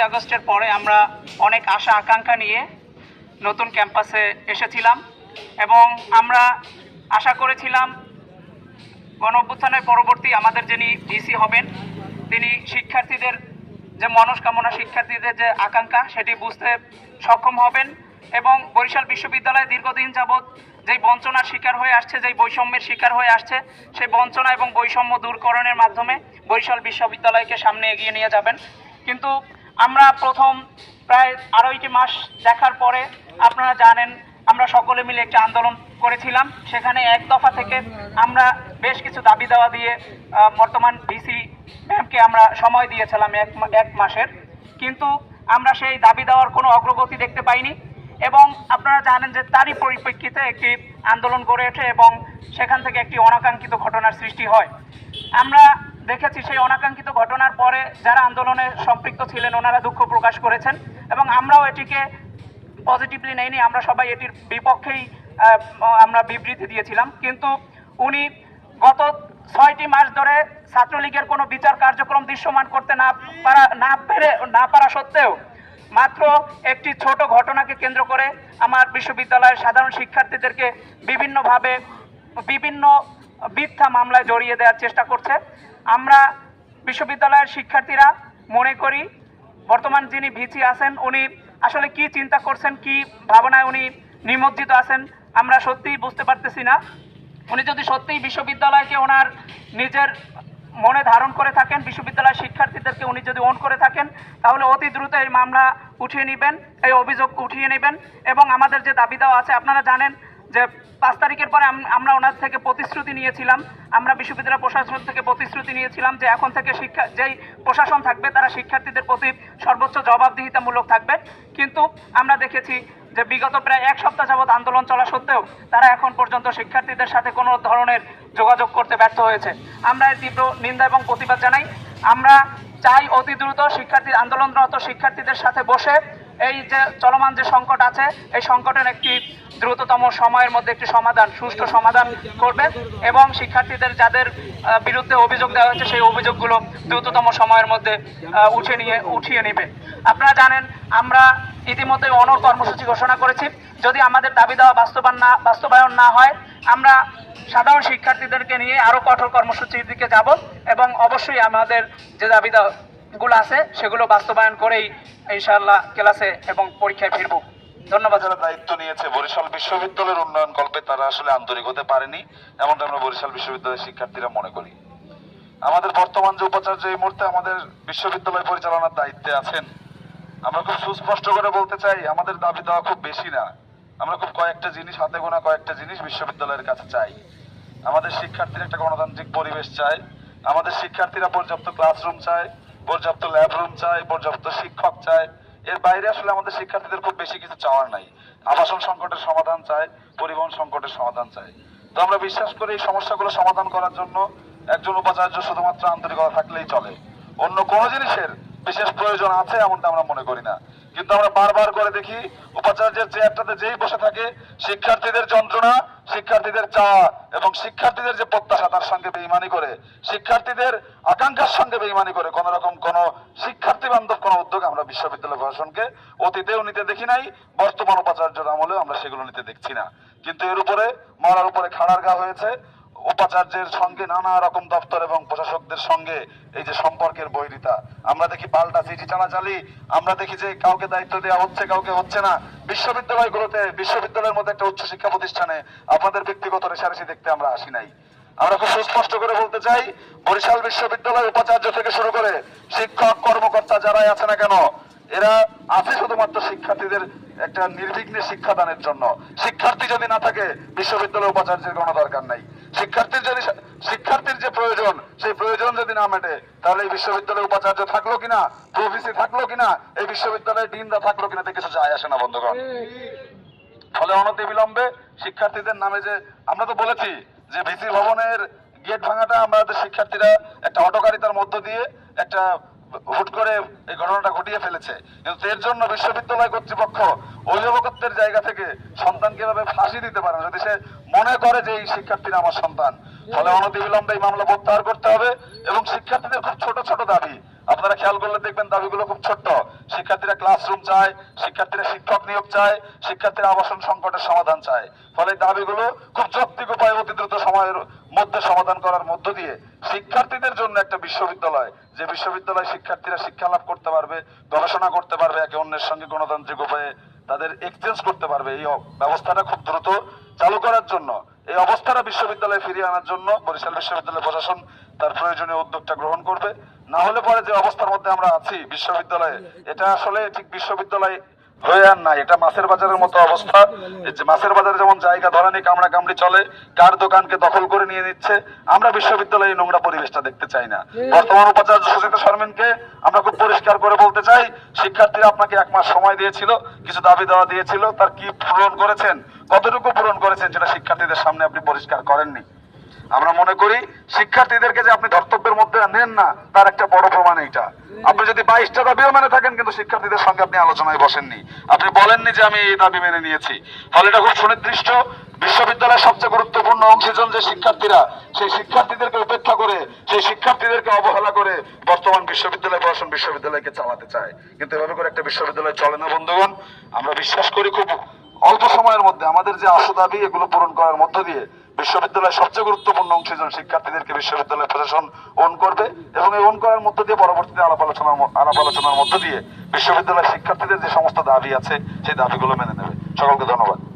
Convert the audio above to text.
পাঁচই আগস্টের পরে আমরা অনেক আশা, আকাঙ্ক্ষা নিয়ে নতুন ক্যাম্পাসে এসেছিলাম এবং আমরা আশা করেছিলাম গণ অভ্যুত্থানের পরবর্তী আমাদের যিনি ভিসি হবেন, তিনি শিক্ষার্থীদের যে মনস্কামনা, শিক্ষার্থীদের যে আকাঙ্ক্ষা, সেটি বুঝতে সক্ষম হবেন এবং বরিশাল বিশ্ববিদ্যালয় দীর্ঘদিন যাবৎ যেই বঞ্চনার শিকার হয়ে আসছে, যেই বৈষম্যের শিকার হয়ে আসছে, সেই বঞ্চনা এবং বৈষম্য দূরকরণের মাধ্যমে বরিশাল বিশ্ববিদ্যালয়কে সামনে এগিয়ে নিয়ে যাবেন। কিন্তু আমরা প্রথম প্রায় আড়াইটি মাস দেখার পরে আপনারা জানেন, আমরা সকলে মিলে একটি আন্দোলন করেছিলাম। সেখানে এক দফা থেকে আমরা বেশ কিছু দাবি দেওয়া দিয়ে বর্তমান ভিসি ম্যামকে আমরা সময় দিয়েছিলাম এক এক মাসের। কিন্তু আমরা সেই দাবি দেওয়ার কোনো অগ্রগতি দেখতে পাইনি এবং আপনারা জানেন যে তারই পরিপ্রেক্ষিতে একটি আন্দোলন গড়ে ওঠে এবং সেখান থেকে একটি অনাকাঙ্ক্ষিত ঘটনার সৃষ্টি হয়। আমরা দেখেছি সেই অনাকাঙ্ক্ষিত ঘটনার পরে যারা আন্দোলনে সম্পৃক্ত ছিলেন, ওনারা দুঃখ প্রকাশ করেছেন এবং আমরাও এটিকে পজিটিভলি নেইনি, আমরা সবাই এটির বিপক্ষেই আমরা বিবৃতি দিয়েছিলাম। কিন্তু উনি গত ছয়টি মাস ধরে ছাত্রলীগের কোনো বিচার কার্যক্রম দৃশ্যমান করতে না পারা, না পেরে, না পারা সত্ত্বেও মাত্র একটি ছোট ঘটনাকে কেন্দ্র করে আমার বিশ্ববিদ্যালয়ের সাধারণ শিক্ষার্থীদেরকে বিভিন্নভাবে বিভিন্ন মিথ্যা মামলায় জড়িয়ে দেওয়ার চেষ্টা করছে। আমরা বিশ্ববিদ্যালয়ের শিক্ষার্থীরা মনে করি, বর্তমান যিনি ভিসি আছেন, উনি আসলে কি চিন্তা করছেন, কি ভাবনায় উনি নিমজ্জিত আছেন, আমরা সত্যিই বুঝতে পারতেছি না। উনি যদি সত্যিই বিশ্ববিদ্যালয়কে ওনার নিজের মনে ধারণ করে থাকেন, বিশ্ববিদ্যালয়ের শিক্ষার্থীদেরকে উনি যদি অন করে থাকেন, তাহলে অতি দ্রুত এই মামলা উঠিয়ে নেবেন, এই অভিযোগ উঠিয়ে নেবেন, এবং আমাদের যে দাবি দেওয়া আছে, আপনারা জানেন যে পাঁচ তারিখের পরে আমরা ওনার থেকে প্রতিশ্রুতি নিয়েছিলাম। আমরা বিশ্ববিদ্যালয় প্রশাসন থেকে প্রতিশ্রুতি নিয়েছিলাম যে এখন থেকে শিক্ষা যেই প্রশাসন থাকবে, তারা শিক্ষার্থীদের প্রতি সর্বোচ্চ জবাবদিহিতামূলক থাকবে। কিন্তু আমরা দেখেছি যে বিগত প্রায় এক সপ্তাহ যাবৎ আন্দোলন চলা সত্ত্বেও তারা এখন পর্যন্ত শিক্ষার্থীদের সাথে কোনো ধরনের যোগাযোগ করতে ব্যর্থ হয়েছে। আমরা তীব্র নিন্দা এবং প্রতিবাদ জানাই। আমরা চাই অতি দ্রুত শিক্ষার্থী আন্দোলনরত শিক্ষার্থীদের সাথে বসে এই যে চলমান যে সংকট আছে, এই সংকটের একটি দ্রুততম সময়ের মধ্যে একটি সমাধান, সুষ্ঠু সমাধান করবে এবং শিক্ষার্থীদের যাদের বিরুদ্ধে অভিযোগ দেওয়া হয়েছে, সেই অভিযোগগুলো দ্রুততম সময়ের মধ্যে উঠে নিয়ে, উঠিয়ে নেবে। আপনারা জানেন, আমরা ইতিমধ্যে অনর কর্মসূচি ঘোষণা করেছি। যদি আমাদের দাবি দেওয়া বাস্তবায়ন না বাস্তবায়ন না হয়, আমরা সাধারণ শিক্ষার্থীদেরকে নিয়ে আরও কঠোর কর্মসূচির দিকে যাব এবং অবশ্যই আমাদের যে দাবি গুলো আছে, সেগুলো বাস্তবায়ন করেই ইনশাআল্লাহ ক্লাসে এবং পরীক্ষায় ফিরবো। ধন্যবাদ যারা দায়িত্ব নিয়েছে, বরিশাল বিশ্ববিদ্যালয়ের উন্নয়ন কল্পে তারা আসলে আন্তরিক হতে পারেনি, এমনটা আমরা বরিশাল বিশ্ববিদ্যালয়ের শিক্ষার্থীরা মনে করি। আমাদের বর্তমান যে উপাচার্য এই মুহূর্তে আমাদের বিশ্ববিদ্যালয় পরিচালনার দায়িত্বে আছেন। আমরা খুব সুস্পষ্ট করে বলতে চাই, আমাদের দাবি দেওয়া খুব বেশি না। আমরা খুব কয়েকটা জিনিস, হাতে গোনা কয়েকটা জিনিস বিশ্ববিদ্যালয়ের কাছে চাই। আমাদের শিক্ষার্থীরা একটা গণতান্ত্রিক পরিবেশ চায়, আমাদের শিক্ষার্থীরা পর্যাপ্ত ক্লাসরুম চায় পর্যাপ্ত ল্যাব রুম চায় পর্যাপ্ত শিক্ষক চায় এর বাইরে আসলে আমাদের শিক্ষার্থীদের খুব বেশি কিছু চাওয়ার নাই। আবাসন সংকটের সমাধান চাই, পরিবহন সংকটের সমাধান চাই। তো আমরা বিশ্বাস করি এই সমস্যাগুলো সমাধান করার জন্য একজন উপাচার্য শুধুমাত্র আন্তরিকতা থাকলেই চলে। অন্য কোনো জিনিসের বিশেষ প্রয়োজন আছে এমনটা আমরা মনে করি না। কিন্তু আমরা বারবার করে দেখি উপাচার্যের চেয়ারটাতে যেই বসে থাকে, শিক্ষার্থীদের যন্ত্রণা, শিক্ষার্থীদের চাওয়া এবং শিক্ষার্থীদের যে প্রত্যাশা তার সঙ্গে বেইমানি করে, শিক্ষার্থীদের আকাঙ্ক্ষার সঙ্গে বেইমানি করে। কোন রকম কোন শিক্ষার্থী বান্ধব কোন উদ্যোগ আমরা বিশ্ববিদ্যালয় প্রশাসনকে অতীতেও নিতে দেখি নাই, বর্তমান উপাচার্যের আমলেও আমরা সেগুলো নিতে দেখছি না। কিন্তু এর উপরে মরার উপরে খাড়ার গা হয়েছে। উপাচার্যের সঙ্গে নানা রকম দপ্তর এবং প্রশাসকদের সঙ্গে এই যে সম্পর্কের বৈরিতা। আমরা দেখি পাল্টা চিঠি চালাচালি, আমরা দেখি যে কাউকে দায়িত্ব দেওয়া হচ্ছে, কাউকে হচ্ছে না। বিশ্ববিদ্যালয়গুলোতে, বিশ্ববিদ্যালয়ের মধ্যে একটা উচ্চ শিক্ষা প্রতিষ্ঠানে আপনাদের ব্যক্তিগত রেশারেশি দেখতে আমরা আসি নাই। আমরা খুব সুস্পষ্ট করে বলতে চাই, বরিশাল বিশ্ববিদ্যালয় উপাচার্য থেকে শুরু করে শিক্ষক, কর্মকর্তা যারাই আছে না কেন, এরা আছে শুধুমাত্র শিক্ষার্থীদের একটা নির্বিঘ্নে শিক্ষাদানের জন্য। শিক্ষার্থী যদি না থাকে বিশ্ববিদ্যালয় উপাচার্যের কোনো দরকার নাই। শিক্ষার্থীর যদি শিক্ষার্থীর যে প্রয়োজন, সেই প্রয়োজন যদি না মেটে, তাহলে এই বিশ্ববিদ্যালয়ে উপাচার্য থাকল কিনা? প্রভিসি থাকল কিনা? এই বিশ্ববিদ্যালয়ে ডিনরা থাকল কিনা? তে কিছু যায় আসে না, বন্ধুগণ। ফলে অনতি বিলম্বে শিক্ষার্থীদের নামে যে, আমরা তো বলেছি যে ভিসি ভবনের গেট ভাঙাটা আমাদের শিক্ষার্থীরা একটা হটকারিতার মধ্য দিয়ে একটা হুট করে এই ঘটনাটা ঘটিয়ে ফেলেছে। কিন্তু এর জন্য বিশ্ববিদ্যালয় কর্তৃপক্ষ অভিভাবকত্বের জায়গা থেকে সন্তানকে এভাবে ফাঁসি দিতে পারে যদি সে মনে করে যে এই শিক্ষার্থীরা আমার সন্তান, ফলে অনতি বিলম্বে এই মামলা প্রত্যাহার করতে হবে এবং শিক্ষার্থীদের খুব ছোট ছোট দাবি। আপনারা খেয়াল করলে দেখবেন দাবিগুলো খুব ছোট্ট। শিক্ষার্থীরা ক্লাসরুম চায়, শিক্ষার্থীরা শিক্ষক নিয়োগ চায়, শিক্ষার্থীরা আবাসন সংকটের সমাধান চায়। ফলে দাবিগুলো খুব যৌক্তিক উপায়ে অতি দ্রুত সময়ের মধ্যে সমাধান করার মধ্য দিয়ে শিক্ষার্থীদের জন্য বিশ্ববিদ্যালয়, যে বিশ্ববিদ্যালয় শিক্ষার্থীরা শিক্ষা লাভ করতে পারবে, গবেষণা করতে পারবে, একে অন্যের সঙ্গে গণতান্ত্রিক উপায়ে তাদের এক্সচেঞ্জ করতে পারবে, এই ব্যবস্থাটা খুব দ্রুত চালু করার জন্য। এই অবস্থাটা বিশ্ববিদ্যালয়ে ফিরিয়ে আনার জন্য বরিশাল বিশ্ববিদ্যালয় প্রশাসন তার প্রয়োজনীয় উদ্যোগটা গ্রহণ করবে। না হলে পরে যে অবস্থার মধ্যে আমরা আছি বিশ্ববিদ্যালয়ে, এটা আসলে ঠিক বিশ্ববিদ্যালয় হয়ে আর নাই। এটা মাছের বাজারের মতো অবস্থা। যে মাছের বাজারে যেমন জায়গা ধরানি কামড়া কামড়ি চলে কার দোকানকে দখল করে নিয়ে নিচ্ছে আমরা বিশ্ববিদ্যালয়ে নোংরা পরিবেশটা দেখতে চাই না। বর্তমান উপাচার্য সুচিতা শর্মিনকে আমরা খুব পরিষ্কার করে বলতে চাই শিক্ষার্থীরা আপনাকে এক মাস সময় দিয়েছিল কিছু দাবি দেওয়া দিয়েছিল তার কি পূরণ করেছেন কতটুকু পূরণ করেছেন সেটা শিক্ষার্থীদের সামনে আপনি পরিষ্কার করেননি? আমরা মনে করি শিক্ষার্থীদেরকে যে আপনি ধর্তব্যের মধ্যে নেন না, তার একটা বড় প্রমাণ এইটা। আপনি যদি বাইশটা দাবিও মেনে থাকেন, কিন্তু শিক্ষার্থীদের সঙ্গে আপনি আলোচনায় বসেননি। আপনি বলেননি যে আমি এই দাবি মেনে নিয়েছি। ফলে এটা খুব সুনির্দিষ্ট। বিশ্ববিদ্যালয়ের সবচেয়ে গুরুত্বপূর্ণ অংশীজন যে শিক্ষার্থীরা সেই শিক্ষার্থীদেরকে উপেক্ষা করে, সেই শিক্ষার্থীদেরকে অবহেলা করে বর্তমান বিশ্ববিদ্যালয় প্রশাসন বিশ্ববিদ্যালয়কে চালাতে চায়। কিন্তু এভাবে করে একটা বিশ্ববিদ্যালয় চলে না, বন্ধুগণ? আমরা বিশ্বাস করি খুব অল্প সময়ের মধ্যে আমাদের যে আশু দাবি, এগুলো পূরণ করার মধ্য দিয়ে বিশ্ববিদ্যালয়ের সবচেয়ে গুরুত্বপূর্ণ অংশীজন শিক্ষার্থীদেরকে বিশ্ববিদ্যালয় প্রশাসন ওন করবে এবং এই ওন করার মধ্য দিয়ে পরবর্তীতে আলাপ আলোচনার আলাপ আলোচনার মধ্য দিয়ে বিশ্ববিদ্যালয়ের শিক্ষার্থীদের যে সমস্ত দাবি আছে, সেই দাবিগুলো মেনে নেবে। সকলকে ধন্যবাদ।